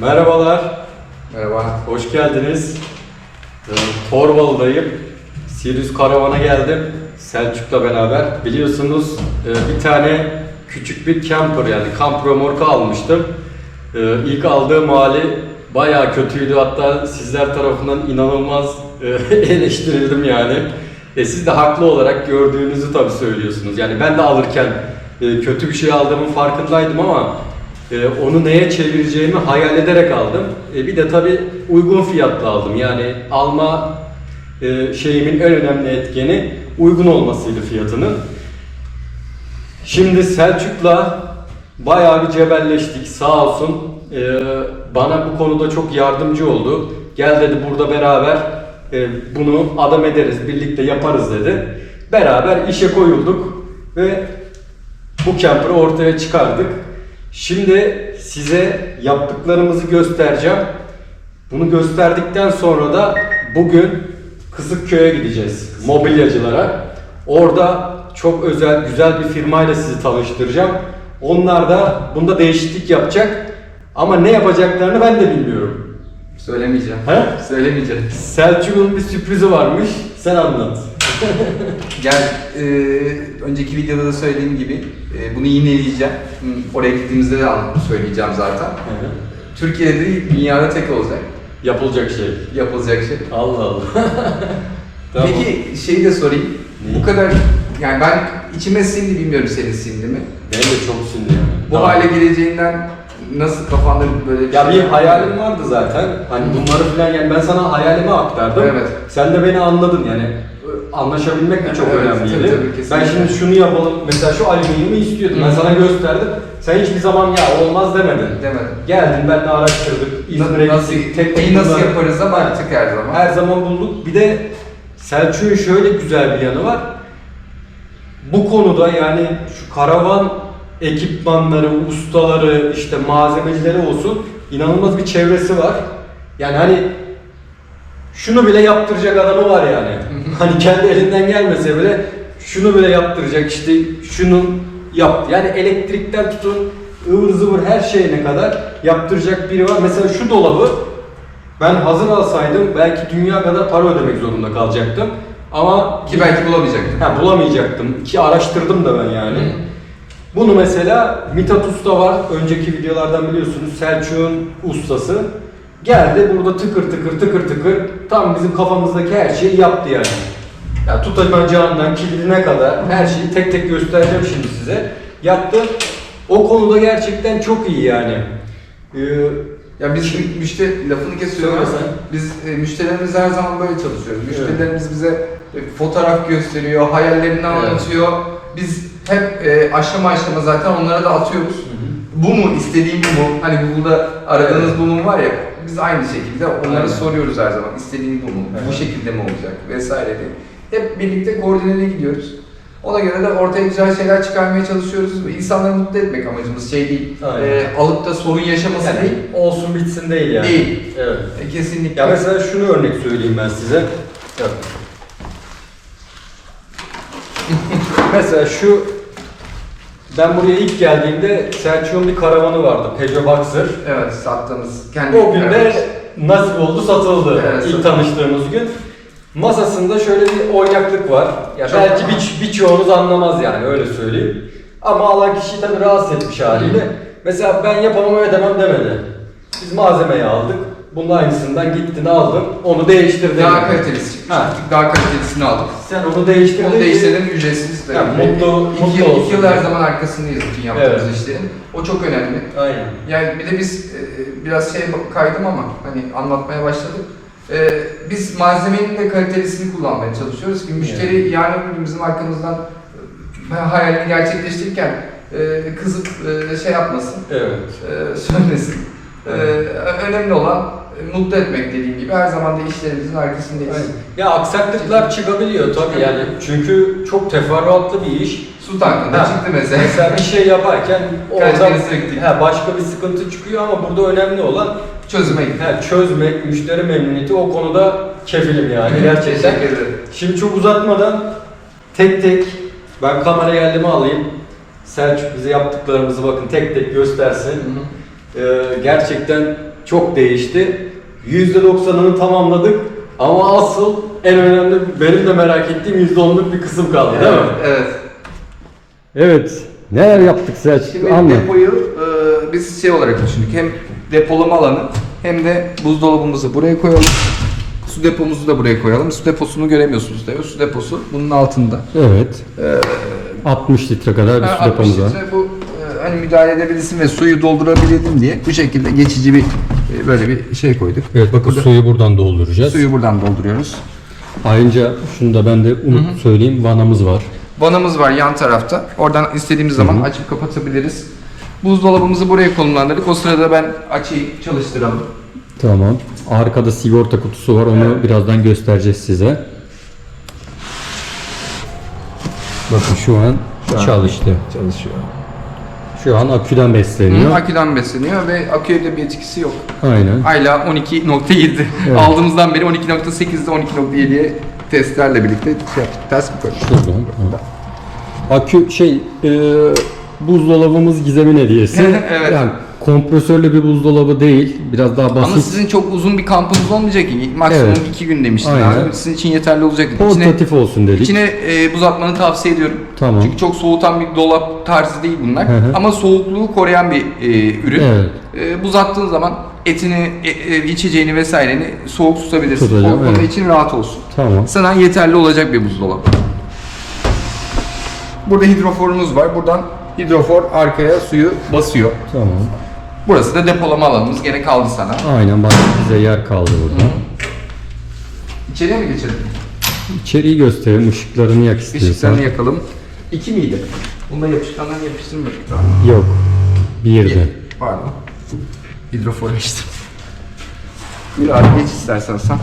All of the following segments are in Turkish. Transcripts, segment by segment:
Merhabalar, Merhaba. hoş geldiniz. Ee, Torbalı'dayım. Sirius Karavan'a geldim. Selçuk'la beraber. Biliyorsunuz e, bir tane küçük bir camper yani kamp römorku almıştım. Ee, İlk aldığım hali bayağı kötüydü. Hatta sizler tarafından inanılmaz e, eleştirildim yani. E siz de haklı olarak gördüğünüzü tabii söylüyorsunuz. Yani ben de alırken e, kötü bir şey aldığımın farkındaydım ama e, onu neye çevireceğimi hayal ederek aldım. E, bir de tabii uygun fiyatlı aldım. Yani alma e, şeyimin en önemli etkeni uygun olmasıydı fiyatının. Şimdi Selçuk'la bayağı bir cebelleştik sağ olsun. Ee, bana bu konuda çok yardımcı oldu. Gel dedi burada beraber e, bunu adam ederiz, birlikte yaparız dedi. Beraber işe koyulduk ve bu camper'ı ortaya çıkardık. Şimdi size yaptıklarımızı göstereceğim. Bunu gösterdikten sonra da bugün Kızıkköy'e gideceğiz mobilyacılara. Orada çok özel, güzel bir firmayla sizi tanıştıracağım. Onlar da bunda değişiklik yapacak. Ama ne yapacaklarını ben de bilmiyorum. Söylemeyeceğim. He? Söylemeyeceğim. Selçuk'un bir sürprizi varmış. Sen anlat. Gel, e, önceki videoda da söylediğim gibi e, bunu yineleyeceğim. Oraya gittiğimizde de anlatıp söyleyeceğim zaten. Türkiye'de değil, dünyada tek olacak. Yapılacak şey. Yapılacak şey. Allah Allah. Tamam. Peki şeyi de sorayım. Neyi? Bu kadar, yani ben içime sindi bilmiyorum senin sindi mi? Benim de çok sinirli. Bu hale geleceğinden nasıl kafanda böyle bir Ya şey bir hayalim vardı zaten. Hani bunları falan yani ben sana hayalimi aktardım. Evet. Sen de beni anladın yani. Anlaşabilmek de çok Evet, önemliydi. tabii, tabii, kesinlikle. ben şimdi şunu yapalım. Mesela şu alüminyumu istiyordum. Ben Hı. sana gösterdim. Sen hiçbir zaman ya olmaz demedin. Demedim. Geldin ben de araştırdık. İzmir'e Nasıl, gittik. Tek neyi nasıl yaparız ama artık her zaman. her zaman bulduk. Bir de Selçuk'un şöyle güzel bir yanı var. Bu konuda yani şu karavan ekipmanları, ustaları, işte malzemecileri olsun inanılmaz bir çevresi var. Yani hani şunu bile yaptıracak adamı var yani. hani kendi elinden gelmese bile şunu bile yaptıracak işte şunun yap. Yani elektrikten tutun ıvır zıvır her şeyine kadar yaptıracak biri var. Mesela şu dolabı ben hazır alsaydım belki dünya kadar para ödemek zorunda kalacaktım. Ama Ki belki bulamayacaktım. Ha, bulamayacaktım. Ki araştırdım da ben yani. Bunu mesela Mithat Usta var. Önceki videolardan biliyorsunuz Selçuk'un ustası. Geldi burada tıkır tıkır tıkır tıkır tam bizim kafamızdaki her şeyi yaptı yani. Ya tutacağından kilidine kadar her şeyi tek tek göstereceğim şimdi size. Yaptı. O konuda gerçekten çok iyi yani. Ee, Ya biz müşteri lafını kesiyorum biz e, müşterilerimiz her zaman böyle çalışıyoruz. Müşterilerimiz bize e, fotoğraf gösteriyor, hayallerini anlatıyor. Biz hep e, aşama aşama zaten onlara da atıyoruz. Bu mu istediğim bu mu? Hani Google'da aradığınız bu mu var ya biz aynı şekilde onlara Aynen. soruyoruz her zaman. İstediğin bu mu? Bu Evet. şekilde mi olacak? Vesaire diye. Hep birlikte koordineli gidiyoruz. Ona göre de ortaya güzel şeyler çıkarmaya çalışıyoruz. İnsanları mutlu etmek amacımız şey değil. Aynen. e, alıp da sorun yaşaması yani değil. olsun bitsin değil yani. Değil. Evet. E, Kesinlikle. Ya mesela şunu örnek söyleyeyim ben size. Evet. mesela şu ben buraya ilk geldiğimde Selçuk'un bir karavanı vardı. Peugeot Boxer. Evet sattığımız kendi O gün de nasip oldu satıldı Evet, ilk satıldı. tanıştığımız gün. Masasında şöyle bir oynaklık var. Ya Çok- belki bir, birçoğunuz anlamaz yani öyle söyleyeyim. Ama alan kişiyi tabii rahatsız etmiş haliyle. Mesela ben yapamam ödemem demedi. Biz malzemeyi aldık. Bunun aynısından gittin aldın. Onu değiştirdin. Daha kalitelisi çıkmış. Ha. Daha kalitelisini aldık. Sen onu değiştirdin. Onu değiştirdim ücretsiz. de. Ha, mutlu- iki, mutlu yıl, olsun. iki yıl her zaman arkasındayız bütün yaptığımız Evet. işlerin. O çok önemli. Aynen. Yani bir de biz e, biraz şey kaydım ama hani anlatmaya başladık. E, biz malzemenin de kalitelisini kullanmaya çalışıyoruz ki müşteri öbür gün bizim arkamızdan e, hayalini gerçekleştirirken kızıp şey yapmasın, Evet. söylesin. E, önemli olan mutlu etmek dediğim gibi her zaman da işlerimizin arkasındayız. Aynen. Ya aksaklıklar çıkabiliyor tabii yani. Çünkü çok teferruatlı bir iş. Su tankında çıktı mesela. Mesela bir şey yaparken Kaç orada kere söktük. he, başka bir sıkıntı çıkıyor ama burada önemli olan gitti. he, çözmek, müşteri memnuniyeti o konuda kefilim yani gerçekten. Şimdi çok uzatmadan tek tek ben kamerayı elime alayım. Selçuk bize yaptıklarımızı bakın tek tek göstersin. Ee, gerçekten çok değişti. %90'ını tamamladık ama asıl en önemli benim de merak ettiğim %10'luk bir kısım kaldı değil mi? Evet. Evet. Neler yaptık Selçuk? Şimdi depoyu e, biz şey olarak düşündük. Hem depolama alanı hem de buzdolabımızı buraya koyalım. Su depomuzu da buraya koyalım. Su deposunu göremiyorsunuz tabii. Su deposu bunun altında. Evet. 60 litre kadar bir su 60 depomuz var. litre bu e, hani müdahale edebilirsin ve suyu doldurabilirdin diye bu şekilde geçici bir böyle bir şey koyduk. Evet bakın suyu buradan dolduracağız. Suyu buradan dolduruyoruz. Ayrıca şunu da ben de unut söyleyeyim vanamız var. Vanamız var yan tarafta. Oradan istediğimiz zaman açıp kapatabiliriz. Buzdolabımızı buraya konumlandırdık. O sırada ben açıyı çalıştıralım. Tamam. Arkada sigorta kutusu var. Onu birazdan göstereceğiz size. Bakın şu an çalıştı. Çalışıyor. Şu an aküden besleniyor. Aküden besleniyor ve aküye de bir etkisi yok. Aynen. Hala 12.7. Evet. Aldığımızdan beri 12.8'de 12.7'ye testlerle birlikte şey yaptık. Ters mi koyduk? Şuradan. Akü şey e, buzdolabımız Gizem'in hediyesi. Evet. Yani kompresörlü bir buzdolabı değil. Biraz daha Ama basit. sizin çok uzun bir kampınız olmayacak ki. Maksimum Evet. 2 gün demiştin Aynen. abi. Sizin için yeterli olacak. Portatif olsun dedik. içine e, buz atmanı tavsiye ediyorum. Tamam. Çünkü çok soğutan bir dolap tarzı değil bunlar. Hı hı. Ama soğukluğu koruyan bir e, ürün. Evet. E, buz attığın zaman etini, e, e, içeceğini vesaireni soğuk tutabilirsin. Tutacağım, o konuda evet. için rahat olsun. Tamam. Sana yeterli olacak bir buzdolabı. Burada hidroforumuz var. Buradan hidrofor arkaya suyu basıyor. Tamam. Burası da depolama alanımız. Gene kaldı sana. Aynen bak bize yer kaldı burada. İçeriye mi geçelim? İçeriği gösterelim. ışıklarını yak istiyorsan. Işıklarını yakalım. İki miydi? Bunda yapışkandan yapıştırmadık daha. Yok. Bir de. Pardon. Hidrofor açtım. Bir abi geç istersen sen.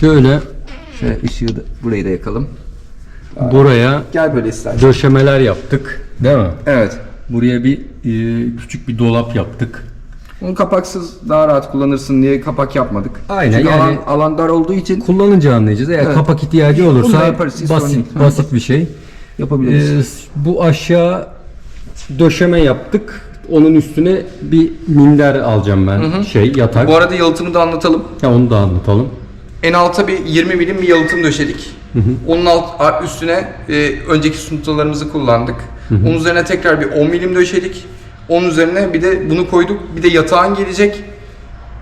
Şöyle Şöyle ışığı da burayı da yakalım. buraya Gel böyle istersen. döşemeler yaptık. Değil mi? Evet. Buraya bir e, küçük bir dolap yaptık. Bunu kapaksız daha rahat kullanırsın diye kapak yapmadık. Aynen, Çünkü yani- alan, alan dar olduğu için Kullanınca anlayacağız. Eğer Evet. kapak ihtiyacı Bunu da olursa yaparız, hiç sorun basit basit bir şey. yapabiliriz. Ee, bu aşağı döşeme yaptık. Onun üstüne bir minder alacağım ben. Şey yatak. Bu arada yalıtımı da anlatalım. Ya onu da anlatalım. En alta bir 20 milim bir yalıtım döşedik. Onun alt a- üstüne e, önceki suntalarımızı kullandık. Onun üzerine tekrar bir 10 milim döşedik. Onun üzerine bir de bunu koyduk. Bir de yatağın gelecek.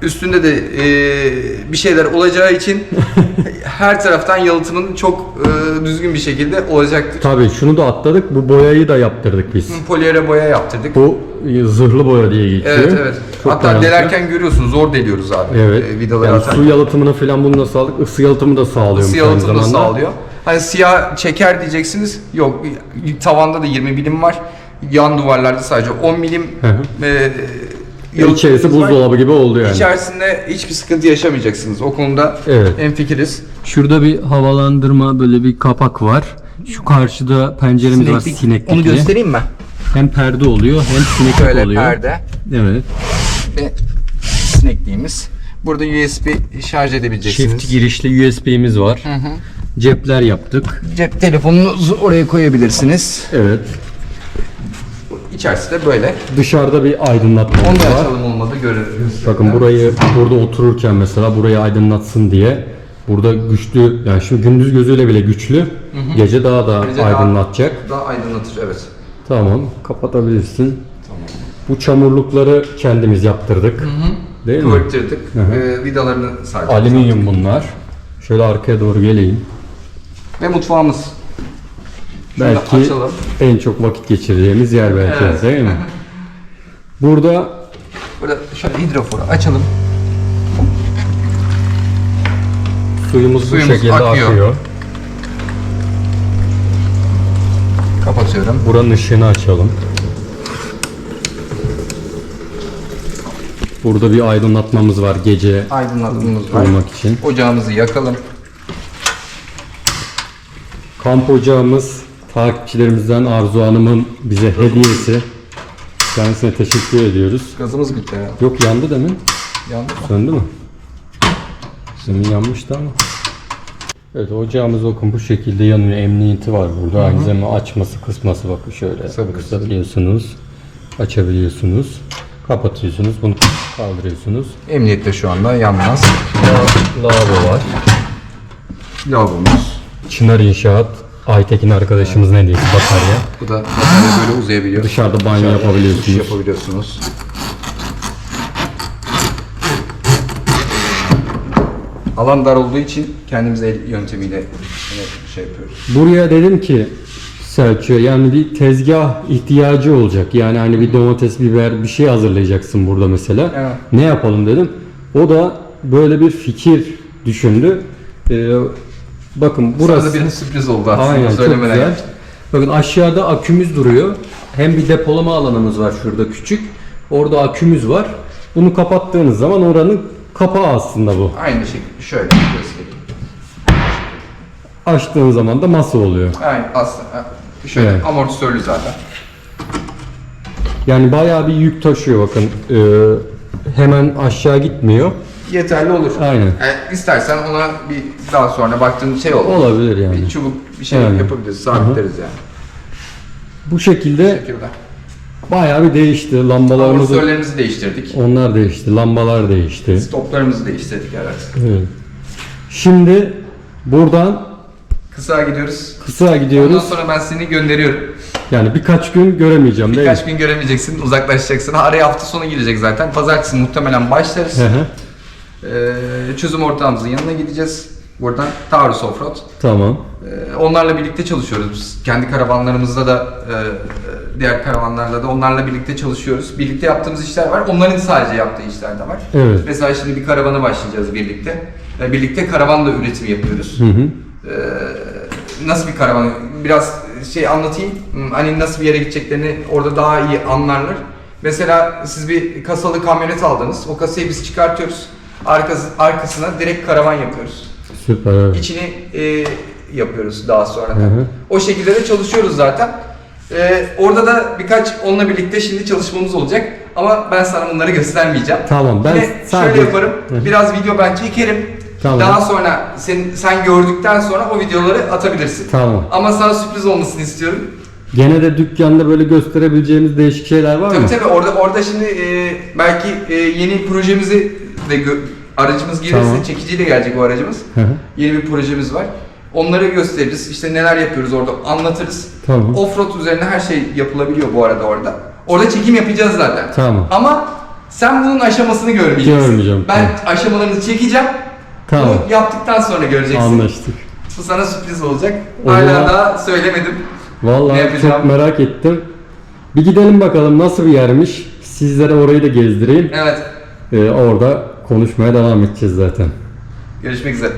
Üstünde de e, bir şeyler olacağı için her taraftan yalıtımın çok e, düzgün bir şekilde olacaktır. Tabii şunu da atladık. Bu boyayı da yaptırdık biz. Polyere boya yaptırdık. Bu e, zırhlı boya diye geçiyor. Evet evet. Çok Hatta dayanıklı. delerken görüyorsunuz zor deliyoruz abi. Evet. E, vidaları yani atarken. su yalıtımını falan bununla sağladık. Isı yalıtımı da sağlıyormuş Isı yalıtımı da sağlıyor. Hani siyah çeker diyeceksiniz. Yok. Tavanda da 20 milim var. Yan duvarlarda sadece 10 milim Hı hı. e, Ya İçerisi yalıtımımız var. buzdolabı gibi oldu yani. İçerisinde hiçbir sıkıntı yaşamayacaksınız. O konuda Evet. en fikiriz. Şurada bir havalandırma böyle bir kapak var. Şu karşıda penceremiz var sineklikli. Onu göstereyim mi? Hem perde oluyor hem sineklik Şöyle oluyor. perde Evet. ve sinekliğimiz. Burada USB şarj edebileceksiniz. Çift girişli USB'miz var. Hı hı. Cepler yaptık. Cep telefonunuzu oraya koyabilirsiniz. Evet. İçerisi de böyle. Dışarıda bir aydınlatmamız Onu da var. açalım olmadı görürüz. Bakın burayı burada otururken mesela burayı aydınlatsın diye burada güçlü yani şu gündüz gözüyle bile güçlü. Gece daha da Gece daha- aydınlatacak. Daha aydınlatır evet. Tamam, kapatabilirsin. Bu çamurlukları kendimiz yaptırdık. Değil mi? Kıvırttırdık. Hı hı. Ee, vidalarını sardık. Alüminyum bunlar. Şöyle arkaya doğru geleyim. Ve mutfağımız. Şunu Belki açalım. en çok vakit geçireceğimiz yer belki Evet. değil mi? Burada Burada şöyle hidroforu açalım. suyumuz, Suyumuz bu şekilde akıyor. akıyor. Kapatıyorum. Buranın ışığını açalım. Burada bir aydınlatmamız var gece Aydınlatmamız var. için. Ocağımızı yakalım. Kamp ocağımız takipçilerimizden Arzu Hanım'ın bize hediyesi. Kendisine teşekkür ediyoruz. Gazımız bitti ya. Yok yandı demin. Yandı mı? Söndü mü? Demin yanmıştı ama. Evet ocağımız bakın bu şekilde yanıyor. Emniyeti var burada. Aynı zamanda açması kısması bakın şöyle. Kısabiliyorsunuz. Açabiliyorsunuz. Kapatıyorsunuz. Bunu kaldırıyorsunuz. Emniyette şu anda yanmaz. Lavabo var. Lavabomuz. Çınar İnşaat. Aytekin arkadaşımızın hediyesi batarya. Bu da batarya böyle uzayabiliyor. Dışarıda banyo Dışarıda yapabiliyorsunuz. duş yapabiliyorsunuz. Alan dar olduğu için kendimiz el yöntemiyle yine şey yapıyoruz. Buraya dedim ki Selçuk yani bir tezgah ihtiyacı olacak. Yani hani bir domates, biber bir şey hazırlayacaksın burada mesela. Evet. Ne yapalım dedim. O da böyle bir fikir düşündü. Ee, bakın Burası burası bir sürpriz oldu aslında Aynen çok söylemeden. güzel. Bakın aşağıda akümüz duruyor. Hem bir depolama alanımız var şurada küçük. Orada akümüz var. Bunu kapattığınız zaman oranın kapağı aslında bu. Aynı şekilde şöyle göstereyim. Açtığın zaman da masa oluyor. Aynen aslında şöyle Evet. amortisörlü zaten. Yani bayağı bir yük taşıyor bakın. Ee, hemen aşağı gitmiyor. Yeterli olur. Aynen. Yani istersen ona bir daha sonra baktığın şey olur. Olabilir yani. Bir çubuk bir şey Yani. yapabiliriz, sabitleriz yani. Bu Bu şekilde şekilde. bayağı bir değişti. Lambalarımız Amortisörlerimizi değiştirdik. onlar değişti. Lambalar değişti. Stoplarımızı değiştirdik evet. Evet. Şimdi buradan Kısa gidiyoruz. kısa Ondan gidiyoruz. sonra ben seni gönderiyorum. Yani birkaç gün göremeyeceğim değil mi? Birkaç gün göremeyeceksin, uzaklaşacaksın. Araya hafta sonu girecek zaten. Pazartesi muhtemelen başlarız. Hı hı. Ee, çözüm ortağımızın yanına gideceğiz. Buradan Taurus Offroad. tamam. Ee, onlarla birlikte çalışıyoruz. Biz kendi karavanlarımızda da, e, diğer karavanlarla da onlarla birlikte çalışıyoruz. Birlikte yaptığımız işler var. Onların sadece yaptığı işler de var. Evet. Mesela şimdi bir karavana başlayacağız birlikte. Ee, birlikte karavanla üretim yapıyoruz. Hı hı. Ee, nasıl bir karavan? Biraz şey anlatayım. Hmm, Hani nasıl bir yere gideceklerini orada daha iyi anlarlar. Mesela siz bir kasalı kamyonet aldınız. O kasayı biz çıkartıyoruz. Arkası, arkasına direkt karavan yapıyoruz. Süper evet. İçini e, yapıyoruz daha sonra. Hı hı. O şekilde de çalışıyoruz zaten. Ee, orada da birkaç onunla birlikte şimdi çalışmamız olacak. Ama ben sana bunları göstermeyeceğim. Tamam ben Yine sadece şöyle yaparım. Hı. Biraz video ben çekerim. Tamam. Daha sonra sen, sen gördükten sonra o videoları atabilirsin. Tamam. Ama sana sürpriz olmasını istiyorum. Gene de dükkanda böyle gösterebileceğimiz değişik şeyler var Tabii mı? tabii orada orada şimdi e, belki e, yeni projemizi gö- aracımız gelirse Tamam. çekiciyle gelecek o aracımız. Hı hı. Yeni bir projemiz var. Onları gösteririz. İşte neler yapıyoruz orada anlatırız. Tamam. Offroad üzerine her şey yapılabiliyor bu arada orada. Orada çekim yapacağız zaten. Tamam. Ama sen bunun aşamasını görmeyeceksin. Görmeyeceğim, Ben tamam. aşamalarını çekeceğim. Tamam. Bunu yaptıktan sonra göreceksin. Anlaştık. Bu sana sürpriz olacak. O Hala zaman- daha söylemedim. Vallahi çok merak ettim. Bir gidelim bakalım nasıl bir yermiş. Sizlere orayı da gezdireyim. Evet. Ee, orada konuşmaya devam edeceğiz zaten. Görüşmek üzere.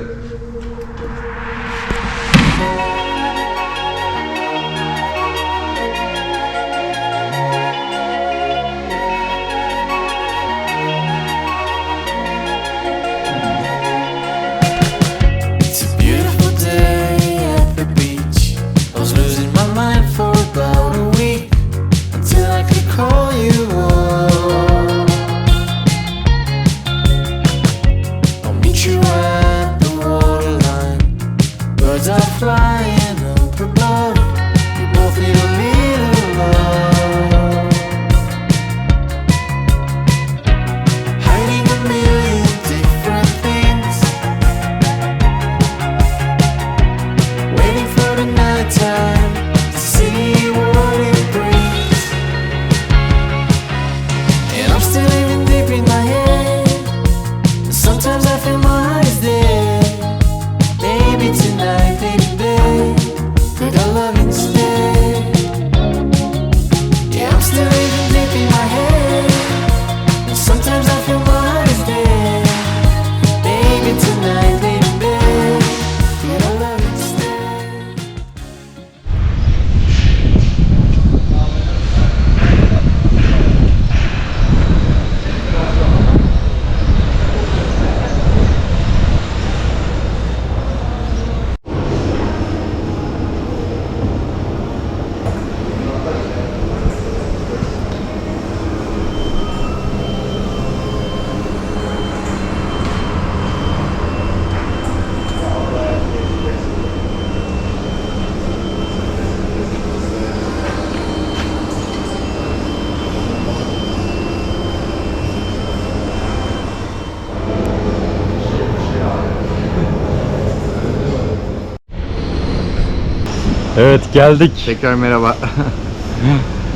Evet geldik. Tekrar merhaba.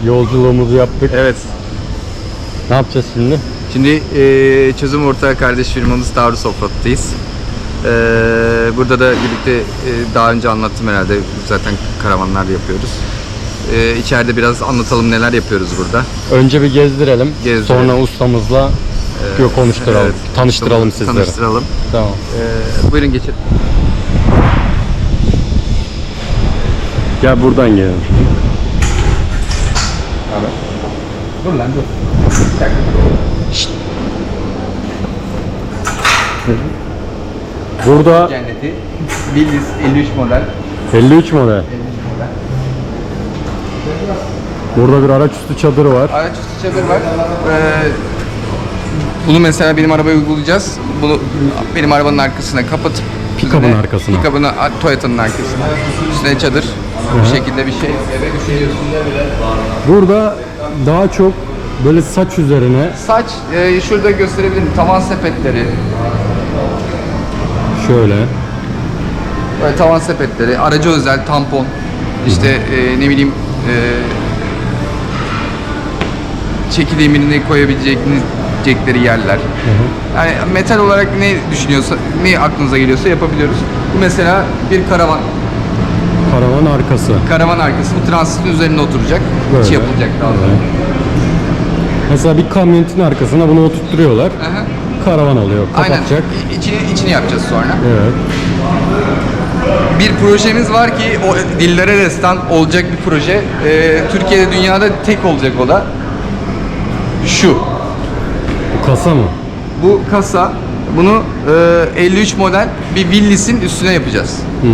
Yolculuğumuzu yaptık. evet. Ne yapacağız şimdi? Şimdi e, çözüm ortağı kardeş firmamız Taurus Offroad'dayız. E, burada da birlikte e, daha önce anlattım herhalde zaten karavanlar yapıyoruz. E, içeride biraz anlatalım neler yapıyoruz burada. Önce bir gezdirelim. Gezdirelim. Sonra ustamızla yok konuşturalım. Evet, Tanıştıralım sizleri. Tanıştıralım. Tamam. E, buyurun geçelim. Gel buradan gelelim. Dur lan dur. Burada Cenneti. Bildiz 53 model. 53 model. Burada bir araç üstü çadırı var. Araç üstü çadır var. Ee, bunu mesela benim arabaya uygulayacağız. Bunu benim arabanın arkasına kapatıp Üzerine- arkasına. Pick-up'ın a- Toyota'nın arkasına. Üstüne çadır. Bu şekilde bir şey. Burada daha çok böyle saç üzerine Saç, e, şurada gösterebilirim. Tavan sepetleri. şöyle Böyle tavan sepetleri. Araca özel tampon. İşte e, ne bileyim e, çeki demirini koyabilecekleri yerler. Yani metal olarak ne düşünüyorsa, ne aklınıza geliyorsa yapabiliyoruz. Bu mesela bir karavan. karavan arkası. Karavan arkası bu transitin üzerine oturacak. Böyle. İçi yapılacak daha sonra. Mesela bir kamyonetin arkasına bunu oturtturuyorlar. Aha. Karavan alıyor, Aynen. kapatacak. İ- İçini, içini yapacağız sonra. Evet. Bir projemiz var ki o dillere destan olacak bir proje. Ee, Türkiye'de dünyada tek olacak o da. Şu. Bu kasa mı? Bu kasa bunu e, 53 model bir Willis'in üstüne yapacağız. Hı.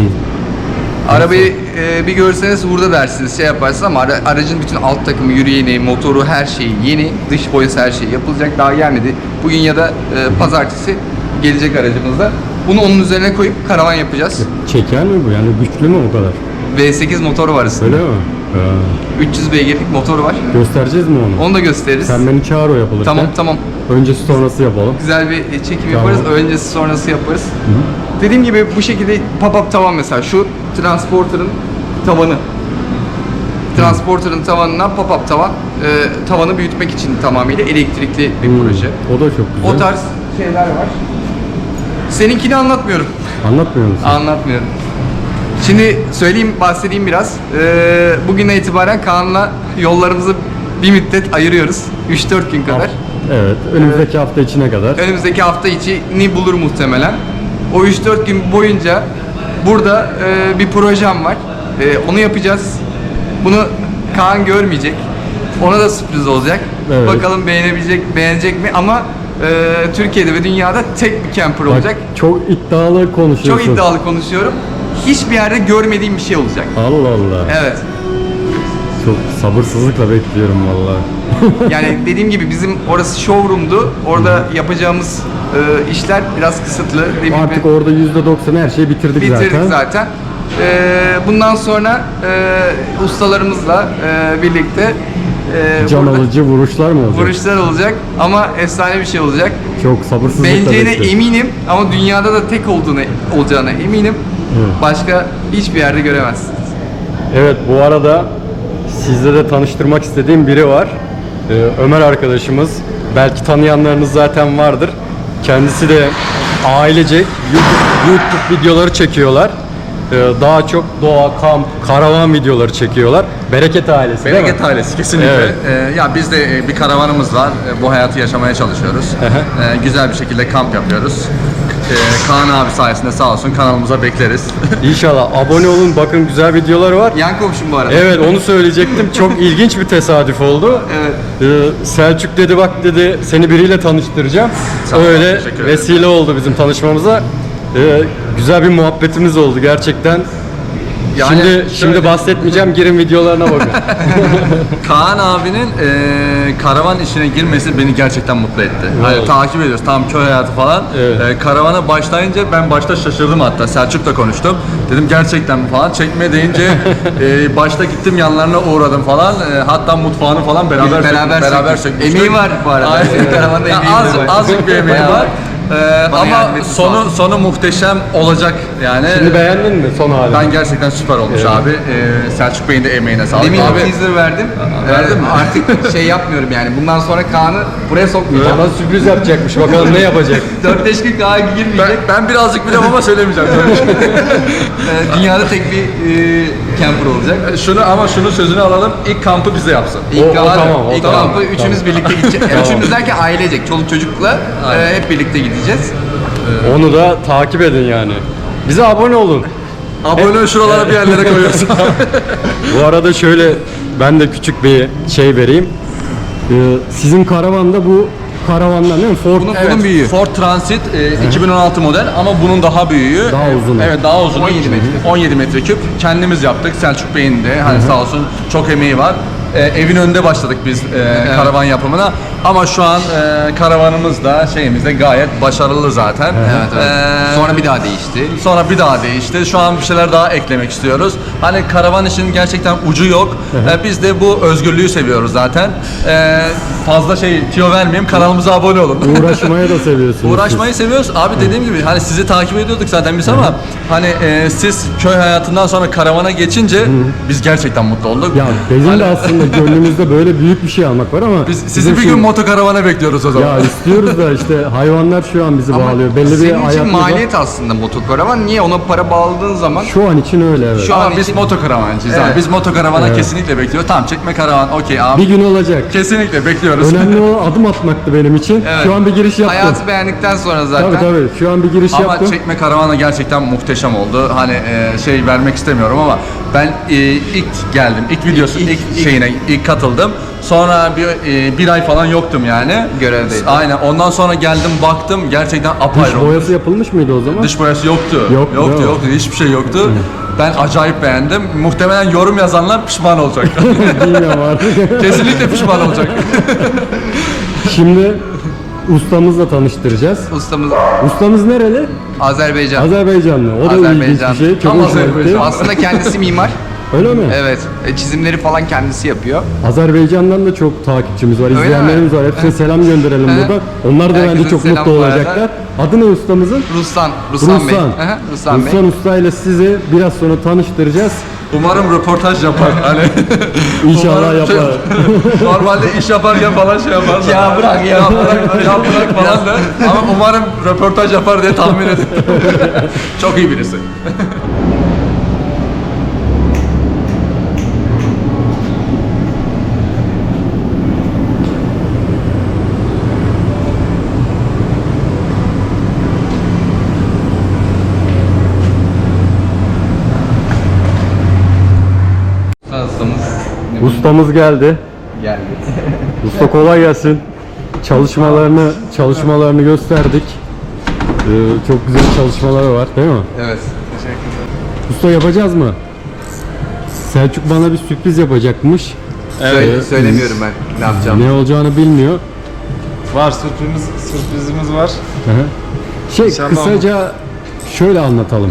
Arabayı e, bir görseniz burada dersiniz şey yaparsınız ama ara- aracın bütün alt takımı, yürüyeni, motoru her şeyi yeni, dış boyası her şey yapılacak daha gelmedi. Bugün ya da e, pazartesi gelecek aracımızda. Bunu onun üzerine koyup karavan yapacağız. Çeker mi bu? Yani güçlü mü o kadar? V8 motoru var üstünde. Öyle mi? Ha. 300 beygirlik motoru var. Göstereceğiz mi onu? Onu da gösteririz. Sen beni çağır o yapılırken. Tamam tamam. Öncesi sonrası yapalım. Güzel bir e, çekim Tamam. yaparız. Öncesi sonrası yaparız. Dediğim gibi bu şekilde pop-up tavan mesela. Şu transporter'ın tavanı. Transporter'ın tavanından pop-up tavan. e, tavanı büyütmek için tamamıyla elektrikli bir Hmm. proje. O da çok güzel. O tarz şeyler var. Seninkini anlatmıyorum. Anlatmıyor musun? Anlatmıyorum. Şimdi söyleyeyim, bahsedeyim biraz. Ee, bugüne itibaren Kaan'la yollarımızı bir müddet ayırıyoruz. 3-4 gün kadar. Evet. Önümüzdeki hafta içine kadar. Önümüzdeki hafta içini bulur muhtemelen. O 3-4 gün boyunca burada e, bir projem var. E, onu yapacağız. Bunu Kaan görmeyecek. Ona da sürpriz olacak. Evet. Bakalım beğenebilecek, beğenecek mi? Ama e, Türkiye'de ve dünyada tek bir camper Bak, olacak. çok iddialı konuşuyorsun. Çok iddialı konuşuyorum. Hiçbir yerde görmediğim bir şey olacak. Allah Allah. Evet. Çok sabırsızlıkla bekliyorum vallahi. Yani dediğim gibi bizim orası showroom'du. Orada yapacağımız e, işler biraz kısıtlı. Dediğim gibi Artık orada %90 her şeyi bitirdik, bitirdik zaten. zaten. E, bundan sonra e, ustalarımızla e, birlikte e, Can burada alıcı vuruşlar mı olacak? vuruşlar olacak ama efsane bir şey olacak. Çok sabırsızlıkla Benceğine bekliyorum. eminim ama dünyada da tek olduğunu olacağına eminim. Evet. Başka hiçbir yerde göremezsiniz. Evet bu arada sizle de tanıştırmak istediğim biri var. Ee, Ömer arkadaşımız. Belki tanıyanlarınız zaten vardır. Kendisi de ailecek YouTube, YouTube videoları çekiyorlar. Ee, daha çok doğa, kamp, karavan videoları çekiyorlar. Bereket ailesi değil Bereket mi? ailesi kesinlikle. Evet. Ee, ya biz de e, bir karavanımız var. E, bu hayatı yaşamaya çalışıyoruz. E, güzel bir şekilde kamp yapıyoruz. E, Kaan abi sayesinde sağ olsun kanalımıza bekleriz. İnşallah abone olun. Bakın güzel videolar var. Yan komşum bu arada. Evet onu söyleyecektim. Çok ilginç bir tesadüf oldu. Evet. Ee, Selçuk dedi bak dedi seni biriyle tanıştıracağım. Sağ Öyle teşekkür ederim. vesile oldu bizim tanışmamıza. Ee, güzel bir muhabbetimiz oldu gerçekten. Yani şimdi şöyle- şimdi bahsetmeyeceğim girin videolarına bakın. Kaan abinin e, karavan işine girmesi beni gerçekten mutlu etti. Hani takip ediyoruz tam köy hayatı falan. Evet. E, karavana başlayınca ben başta şaşırdım hatta. Selçuk'la konuştum. Dedim gerçekten mi falan. Çekme deyince e, başta gittim yanlarına uğradım falan. E, hatta mutfağını falan beraber Biz beraber beraber sökmüştük. Emeği var bu arada. Aynen. Ya emeği az, var. azıcık bir emeği var. Ee, Bana ama sonu lazım. sonu muhteşem olacak yani. Şimdi beğendin mi son halini? Ben gerçekten süper olmuş abi. Ee, Selçuk Bey'in de emeğine sağlık. Demin abi. teaser verdim. Verdin mi? Artık şey yapmıyorum yani. Bundan sonra Kaan'ı buraya sokmayacağım. Bana sürpriz yapacakmış. Bakalım ne yapacak. 4-5 gün Kaan Ben, girmeyecek. ben birazcık biliyorum ama söylemeyeceğim. Ee, dünyada tek bir e, camper olacak. şunu ama şunu sözünü alalım. İlk kampı bize yapsın. İlk, O- o kamp- tamam, o ilk tamam. kampı üçümüz birlikte gideceğiz. Yani üçümüz derken ailecek, çoluk çocukla e, hep birlikte gideceğiz. Onu da takip edin yani. Bize abone olun. Abone şuralara bir yerlere koyuyorsun. Bu arada şöyle ben de küçük bir şey vereyim. Ee, sizin karavanda bu karavandan değil mi? Ford Bunun- Evet, büyüğü. Ford Transit e, 2016 model ama bunun daha büyüğü. Daha uzunu. Evet daha uzun. 17 metre. 17 metreküp. Kendimiz yaptık. Selçuk Bey'in de hani sağ olsun çok emeği var. E, evin önünde başladık biz e, karavan yapımına. Ama şu an e, karavanımız da şeyimiz de gayet başarılı zaten. Evet, evet. E, Sonra bir daha değişti. Sonra bir daha değişti. Şu an bir şeyler daha eklemek istiyoruz. Hani karavan işin gerçekten ucu yok. Ee, biz de bu özgürlüğü seviyoruz zaten. Ee, fazla şey tiyo vermeyeyim. Kanalımıza abone olun. uğraşmaya da seviyorsunuz. Uğraşmayı seviyoruz. Abi dediğim gibi hani sizi takip ediyorduk zaten biz ama hani e, siz köy hayatından sonra karavana geçince biz gerçekten mutlu olduk. Ya bizim Hani de aslında gönlümüzde böyle büyük bir şey almak var ama biz sizi bir şu- gün motokaravana bekliyoruz o zaman. ya istiyoruz da işte hayvanlar şu an bizi bağlıyor. Belli bir senin için hayatımız var. maliyet aslında motokaravan. Niye ona para bağladığın zaman Şu an için öyle evet. Şu ama an biz için- motokaravancıyız Evet. abi. Biz motokaravana kesinlikle bekliyoruz. Tamam çekme karavan okey abi. Bir gün olacak. Kesinlikle bekliyoruz. Önemli o adım atmaktı benim için. Evet. Şu an bir giriş yaptım. hayatı beğendikten sonra zaten Tabii tabii. Şu an bir giriş Ama yaptım. çekme karavana gerçekten muhteşem oldu. Hani e, şey vermek istemiyorum ama ben e, ilk geldim, ilk videosu, ilk, İlk- ilk- şeyine ilk katıldım. Sonra bir e, bir ay falan yoktum yani. Görevdeydin. Aynen. Ondan sonra geldim baktım gerçekten apayrı Dış olmuş. boyası yapılmış mıydı o zaman? Dış boyası yoktu. Yok, yoktu, yok. yoktu. Hiçbir şey yoktu. Ben acayip beğendim. Muhtemelen yorum yazanlar pişman olacak. Bilmiyorum artık. Kesinlikle pişman olacak. Şimdi ustamızla tanıştıracağız. ustamız Ustamız nereli? Azerbaycan. Azerbaycanlı. O da ilginç bir şey. Çok Tam hoşuma gitti. Azerbaycan. Aslında kendisi mimar. Öyle mi? Evet. E, çizimleri falan kendisi yapıyor. Azerbaycan'dan da çok takipçimiz var, Öyle izleyenlerimiz mi? var. Hepsine selam gönderelim burada. Onlar da Herkese bence çok selam mutlu bu arada. olacaklar. Adı ne ustamızın? Ruslan. Ruslan, Bey. Ruslan. Ruslan, Bey. Ruslan Usta ile sizi biraz sonra tanıştıracağız. Umarım röportaj yapar. Hani İnşallah Umarım şey- yapar. Normalde iş yaparken falan şey yapar. Ya bırak ya. ya bırak, ya bırak falan da. Ama umarım röportaj yapar diye tahmin ediyorum. Çok iyi birisi. Ustamız Ustamız geldi. geldi. Usta kolay gelsin. Çalışmalarını çalışmalarını gösterdik. Ee, çok güzel çalışmaları var değil mi? Evet. Usta yapacağız mı? Selçuk bana bir sürpriz yapacakmış. Söyle, söylemiyorum ben ne yapacağım. Ne olacağını bilmiyor. Var sürpriz sürprizimiz var. Hı hı. Şey İnşallah kısaca şöyle anlatalım.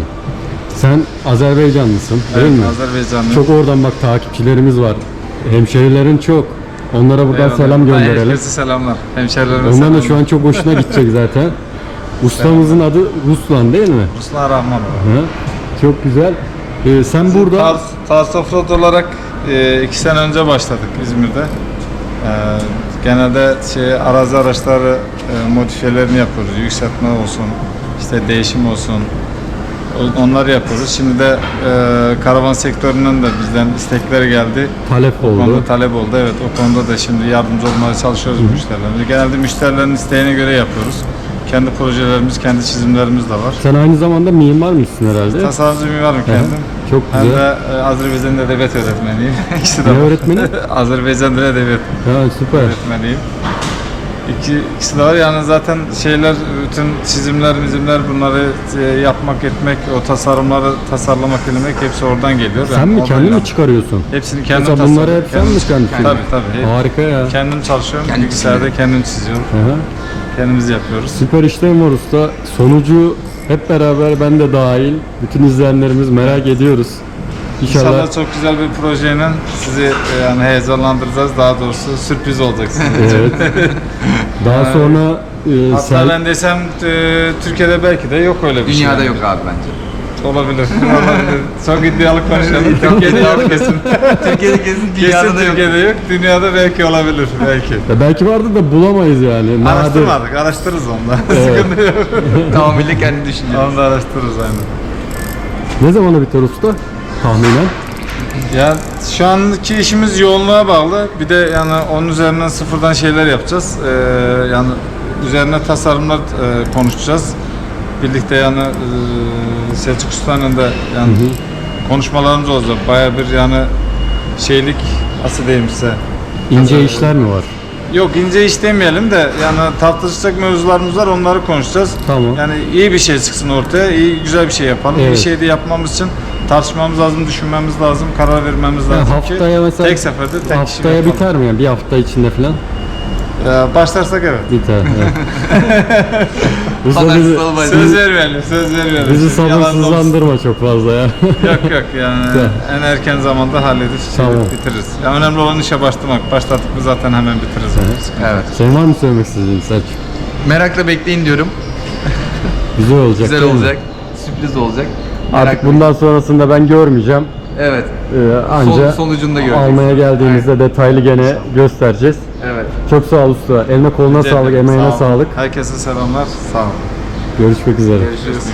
Sen Azerbaycanlısın değil Evet, mi? Azerbaycanlı. Çok oradan bak takipçilerimiz var. Hemşerilerin çok. Onlara buradan Eyvallah. selam gönderelim. Herkese selamlar. Hemşerilerime Onların da selamlar. şu an çok hoşuna gidecek zaten. Ustamızın adı Ruslan değil mi? Ruslan Rahmanova. Hı. Çok güzel. Ee, sen burada Tars, Tars Offroad olarak e, iki sene önce başladık İzmir'de. E, genelde şey arazi araçları e, modifiyelerini yapıyoruz. Yükseltme olsun, işte değişim olsun. Onları yapıyoruz. Şimdi de e, karavan sektöründen de bizden istekler geldi. talep O konuda oldu. talep oldu. Evet o konuda da şimdi yardımcı olmaya çalışıyoruz müşterilerimize. Genelde müşterilerin isteğine göre yapıyoruz. Kendi projelerimiz, kendi çizimlerimiz de var. Sen aynı zamanda mimar mısın herhalde? Tasarımcı mimarım kendim. Çok Hem güzel. de e, Azerbaycan Edebiyat öğretmeniyim. İkisi de Ne var. öğretmeni? Azerbaycan Dil Edebiyat Ha, süper. öğretmeniyim. İki, ikisi de var yani zaten şeyler, bütün çizimler, mizimler bunları e, yapmak, etmek, o tasarımları tasarlamak, etmek hepsi oradan geliyor. Sen Yani mi kendin mi çıkarıyorsun? Hepsini kendim Mesela bunları hep sen mi çıkartıyorsun? Tabii tabii. Hep- Harika ya. Kendim çalışıyorum. Kendim Bilgisayarda kendim çiziyorum. Hı hı. Kendimiz yapıyoruz. Süper işlem var usta. Sonucu hep beraber ben de dahil bütün izleyenlerimiz merak ediyoruz. İnşallah, İnşallah çok güzel bir projeyle sizi e, yani heyecanlandıracağız. Daha doğrusu sürpriz olacak sizin için. Evet. Daha sonra e, Hatta Sel- ben desem e, Türkiye'de belki de yok öyle bir şey. Dünyada yok abi bence. Olabilir. Olabilir. Çok iddialı konuşalım. Türkiye'de yok kesin. Türkiye'de kesin kesin Türkiye'de yok. Dünyada belki olabilir. Belki. Ya belki vardı da bulamayız yani. Nadir. Araştırmadık. Araştırırız onu da. Evet. Sıkıntı yok. Tamamıyla kendi düşüncemiz. Onu da araştırırız aynen. Ne zamana biter usta? Tahminen. Ya şu anki işimiz yoğunluğa bağlı. Bir de yani onun üzerinden sıfırdan şeyler yapacağız. Ee, yani üzerine tasarımlar e, konuşacağız. Birlikte yani e, Selçuk Usta'nın da yani konuşmalarımız olacak. Baya bir yani şeylik nasıl diyeyim size. İnce işler mi var? Yok ince iş demeyelim de yani tartışacak mevzularımız var onları konuşacağız. Tamam. Yani iyi bir şey çıksın ortaya, iyi güzel bir şey yapalım. Evet. Bir şey de yapmamız için tartışmamız lazım, düşünmemiz lazım, karar vermemiz lazım haftaya ki mesela tek seferde tek haftaya biter mi yani? Bir hafta içinde falan Ya başlarsak evet. biter. Evet. Pazartesi bizi, Söz vermeyelim, söz vermeyelim. bizi sabırsızlandırma çok fazla ya. Yok yok yani en erken zamanda halledip şey Tamam. bitiririz. Ya önemli olan işe başlamak. Başladık mı zaten hemen bitiririz. onu. Evet. Senin var mı söylemek istediğin Selçuk? Merakla bekleyin diyorum. Güzel olacak. Güzel olacak. Sürpriz olacak. Artık Merakla bundan sonrasında ben görmeyeceğim. Evet. Ee, anca Son, sonucunda göreceğiz. almaya geldiğimizde detaylı gene göstereceğiz. Evet. Çok sağ ol usta. Eline koluna Rica sağlık, ederim. emeğine Sağ olun. sağlık. Herkese selamlar. Sağ olun. Görüşmek üzere. Görüşürüz.